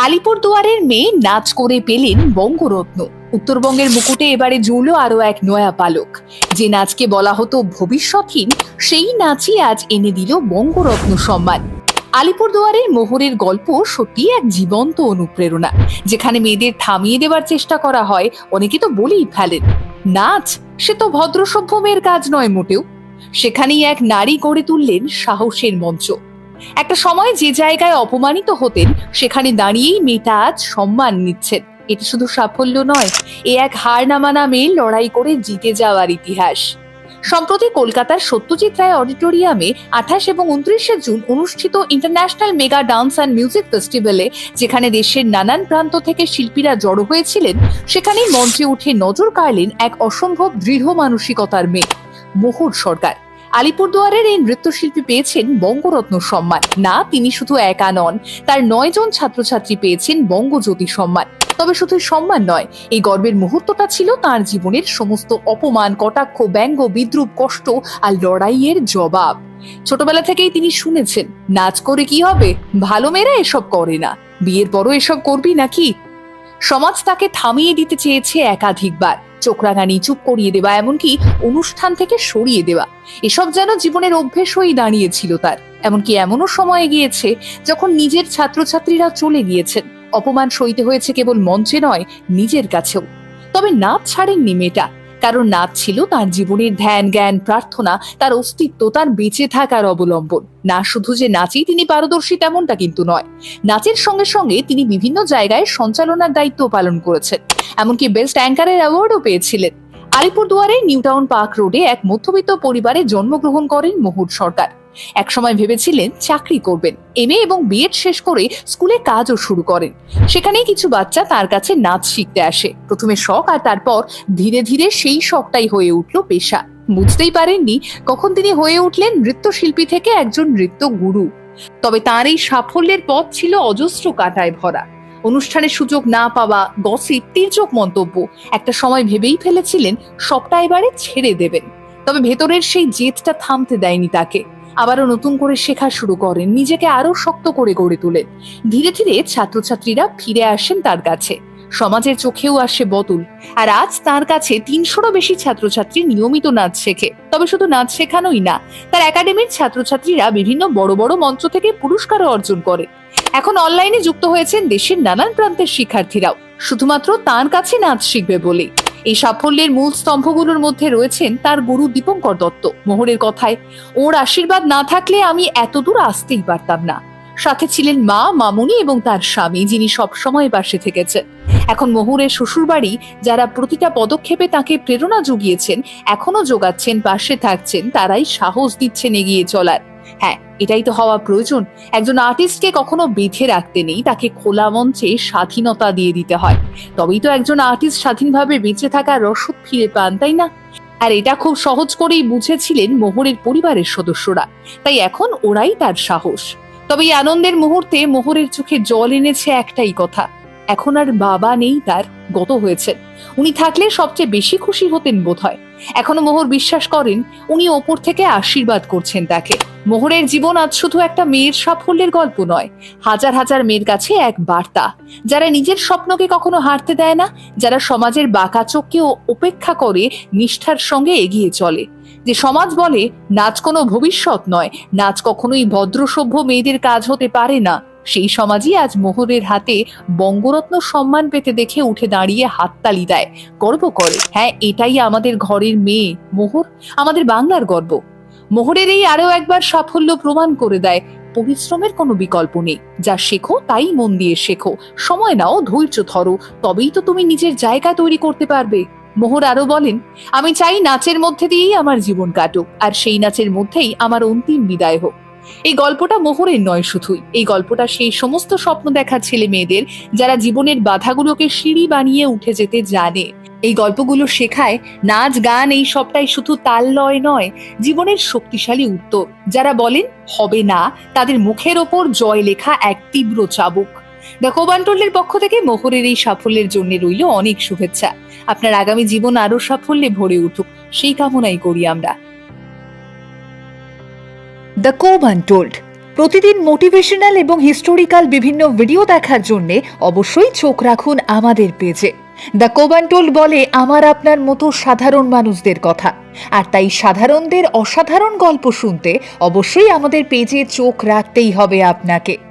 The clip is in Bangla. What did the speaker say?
আলিপুরদুয়ারের মেয়ে নাচ করে পেলেন বঙ্গরত্ন। উত্তরবঙ্গের মুকুটে এবারে জুড়ল আরও এক নয়া পালক। যে নাচকে বলা হতো ভবিষ্যৎহীন, সেই নাচই আজ এনে দিল বঙ্গরত্ন সম্মান। আলিপুরদুয়ারের মোহরের গল্প সত্যি এক জীবন্ত অনুপ্রেরণা। যেখানে মেয়েদের থামিয়ে দেওয়ার চেষ্টা করা হয়, অনেকে তো বলেই ফেলেন। নাচ, সে তো ভদ্রসভ্য মেয়ের কাজ নয় মোটেও। সেখানেই এক নারী গড়ে তুললেন সাহসের মঞ্চ। একটা সময় যে জায়গায় অপমানিত হতেন, সেখানে দাঁড়িয়েই মেয়েটা আজ সম্মান নিচ্ছেন। এটি শুধু সাফল্য নয়, এ এক হার না মানা মেয়ে লড়াই করে জিতে যাওয়ার ইতিহাস। সম্প্রতি কলকাতার সত্যজিৎ রায় অডিটোরিয়ামে আঠাশ এবং উনত্রিশে জুন অনুষ্ঠিত international mega dance and music ফেস্টিভ্যালে, যেখানে দেশের নানান প্রান্ত থেকে শিল্পীরা জড়ো হয়েছিলেন, সেখানেই মঞ্চে উঠে নজর কাড়লেন এক অসম্ভব দৃঢ় মানসিকতার মেয়ে, মোহর সরকার। আলিপুরদুয়ারের এই নৃত্যশিল্পী পেয়েছেন বঙ্গরত্ন সম্মান। না, তিনি শুধু একা নন, তার নয় জন ছাত্রছাত্রী পেয়েছেন বঙ্গজ্যোতি সম্মান। তবে শুধু সম্মান নয়, এই গর্বের মুহূর্তটা ছিল তার জীবনের সমস্ত অপমান, কটাক্ষ, ব্যঙ্গ, বিদ্রুপ, কষ্ট আর লড়াইয়ের জবাব। ছোটবেলা থেকেই তিনি শুনেছেন, নাচ করে কি হবে? ভালো মেয়েরা এসব করে না। বিয়ের পরও এসব করবি নাকি? সমাজ তাকে থামিয়ে দিতে চেয়েছে একাধিকবার। চোখ রাঙানি চুপ করিয়ে দেওয়া এমনকি অনুষ্ঠান থেকে সরিয়ে দেওয়া। এসব যেন জীবনের অভ্যেস হয়েই দাঁড়িয়েছিল তার। এমনকি এমনও সময়ে গিয়েছে যখন নিজের ছাত্রছাত্রীরা চলে গিয়েছেন। অপমান সইতে হয়েছে কেবল মঞ্চে নয়, নিজের কাছেও। তবে নাচ ছাড়েননি মেয়েটা। কারণ নাচ ছিল তার জীবনের ধ্যান, জ্ঞান, প্রার্থনা, তার অস্তিত্ব, তার বেঁচে থাকার অবলম্বন। না শুধু যে নাচেই তিনি পারদর্শী তেমনটা কিন্তু নয়, নাচের সঙ্গে সঙ্গে তিনি বিভিন্ন জায়গায় সঞ্চালনার দায়িত্ব পালন করেছেন। এমনকি বেস্ট অ্যাঙ্কারের অ্যাওয়ার্ডও পেয়েছিলেন। আলিপুরদুয়ারে নিউটাউন পার্ক রোডে এক মধ্যবিত্ত পরিবারে জন্মগ্রহণ করেন মোহুর সরকার। একসময় ভেবেছিলেন চাকরি করবেন এমএ এবং বিএড শেষ করে স্কুলে কাজও শুরু করেন। সেখানেই কিছু বাচ্চা তার কাছে নাচ শিখতে আসে। প্রথমে শখ আর তারপর ধীরে ধীরে সেই শখটাই হয়ে উঠল পেশা। বুঝতেই পারেননি কখন তিনি হয়ে উঠলেন নৃত্যশিল্পী থেকে একজন নৃত্য গুরু। তবে তার এই সাফল্যের পথ ছিল অজস্র কাটায় ভরা। অনুষ্ঠানের সুযোগ না পাওয়া, গসিপ তির্যক মন্তব্য, একটা সময় ভেবেই ফেলেছিলেন সবটা এবারে ছেড়ে দেবেন। তবে ভেতরের সেই জেদটা থামতে দেয়নি তাকে। আবারও নতুন করে শেখা শুরু করেন, নিজেকে আরও শক্ত করে গড়ে তোলেন। ধীরে ধীরে ছাত্রছাত্রীরা ফিরে আসেন তার কাছে। সমাজের চোখেও আসে বদল। আর আজ তার কাছে তিনশোরও বেশি ছাত্রছাত্রী নিয়মিত নাচ শেখে। তবে শুধু নাচ শেখানোই না, তার একাডেমির ছাত্রছাত্রীরা বিভিন্ন বড় বড় মঞ্চ থেকে পুরস্কারও অর্জন করে। এখন অনলাইনে যুক্ত হয়েছেন দেশের নানান প্রান্তের শিক্ষার্থীরাও। শুধুমাত্র তার কাছে নাচ শিখবে বলে এই সাফল্যের মূল স্তম্ভগুলোর মধ্যে রয়েছেন তার গুরু দীপঙ্কর দত্ত। মোহরের কথায়, ওর আশীর্বাদ না থাকলে আমি এতদূর আসতেই পারতাম না। সাথে ছিলেন মা, মামুনি এবং তার স্বামী, যিনি সবসময় পাশে থেকেছেন। এখন মোহরের শ্বশুরবাড়ি, যারা প্রতিটা পদক্ষেপে তাকে প্রেরণা জুগিয়েছেন এখনও যোগাচ্ছেন, পাশে থাকছেন, তারাই সাহস দিচ্ছেন এগিয়ে চলার। হ্যাঁ এটাই তো হওয়া প্রয়োজন। একজন আর্টিস্টকে কখনো বেঁধে রাখতে নেই, তাকে খোলা মঞ্চে স্বাধীনতা দিয়ে দিতে হয়। তবেই তো একজন আর্টিস্ট স্বাধীনভাবে বেঁচে থাকার রসদ ফিরে পান, তাই না? আর এটা খুব সহজ করেই বুঝেছিলেন মোহরের পরিবারের সদস্যরা। তাই এখন ওরাই তার সাহস। তবে এই আনন্দের মুহূর্তে মোহরের চোখে জল এনেছে একটাই কথা। এখন আর বাবা নেই তার, গত হয়েছেন উনি থাকলে সবচেয়ে বেশি খুশি হতেন বোধহয়। এখনও মোহর বিশ্বাস করেন, উনি ওপর থেকে আশীর্বাদ করছেন তাকে। মোহরের জীবন আজ শুধু একটা মেয়ের সাফল্যের গল্প নয়, হাজার হাজার মেয়ের কাছে এক বার্তা। যারা নিজের স্বপ্নকে কখনো হারতে দেয় না, যারা সমাজের বাঁকা চোখকেও উপেক্ষা করে নিষ্ঠার সঙ্গে এগিয়ে চলে। যে সমাজ বলে, নাচ কোনো ভবিষ্যৎ নয়, নাচ কখনোই ভদ্রসভ্য মেয়েদের কাজ হতে পারে না। সেই সমাজই আজ মোহরের হাতে বঙ্গরত্ন সম্মান পেতে দেখে উঠে দাঁড়িয়ে হাততালি দেয়, গর্ব করে হ্যাঁ এটাই আমাদের ঘরের মেয়ে, মোহর। আমাদের বাংলার গর্ব। মোহরের এই আরও একবার সাফল্য প্রমাণ করে দেয়। পরিশ্রমের কোনো বিকল্প নেই। যা শেখো, তাই মন দিয়ে শেখো। সময় নাও, ধৈর্য ধরো। তবেই তো তুমি নিজের জায়গা তৈরি করতে পারবে। মোহর আরও বলেন, আমি চাই নাচের মধ্যে দিয়েই আমার জীবন কাটুক। আর সেই নাচের মধ্যেই আমার অন্তিম বিদায় হোক। এই গল্পটা মোহরের নয় শুধুই। এই গল্পটা সেই সমস্ত স্বপ্ন দেখা ছেলে মেয়েদের যারা জীবনের বাধাগুলোকে সিঁড়ি বানিয়ে উঠে যেতে জানে। এই গল্পগুলো শেখায় নাচ, গান, এই সবটাই শুধু তাল লয় নয়, জীবনের শক্তিশালী উত্তর। যারা বলেন, হবে না, তাদের মুখের ওপর জয় লেখা এক তীব্র চাবুক। দ্য কোবান্টলের পক্ষ থেকে মোহরের এই সাফল্যের জন্য রইল অনেক শুভেচ্ছা। আপনার আগামী জীবন আরও সাফল্যে ভরে উঠুক। সেই কামনাই করি আমরা। দ্য কোব আনটোল্ড প্রতিদিন মোটিভেশনাল এবং হিস্টোরিক্যাল বিভিন্ন ভিডিও দেখার জন্যে অবশ্যই চোখ রাখুন আমাদের পেজে দ্য কোবান্টোল বলে, আমার আপনার মতো সাধারণ মানুষদের কথা। আর তাই সাধারণদের অসাধারণ গল্প শুনতে অবশ্যই আমাদের পেজে চোখ রাখতেই হবে আপনাকে।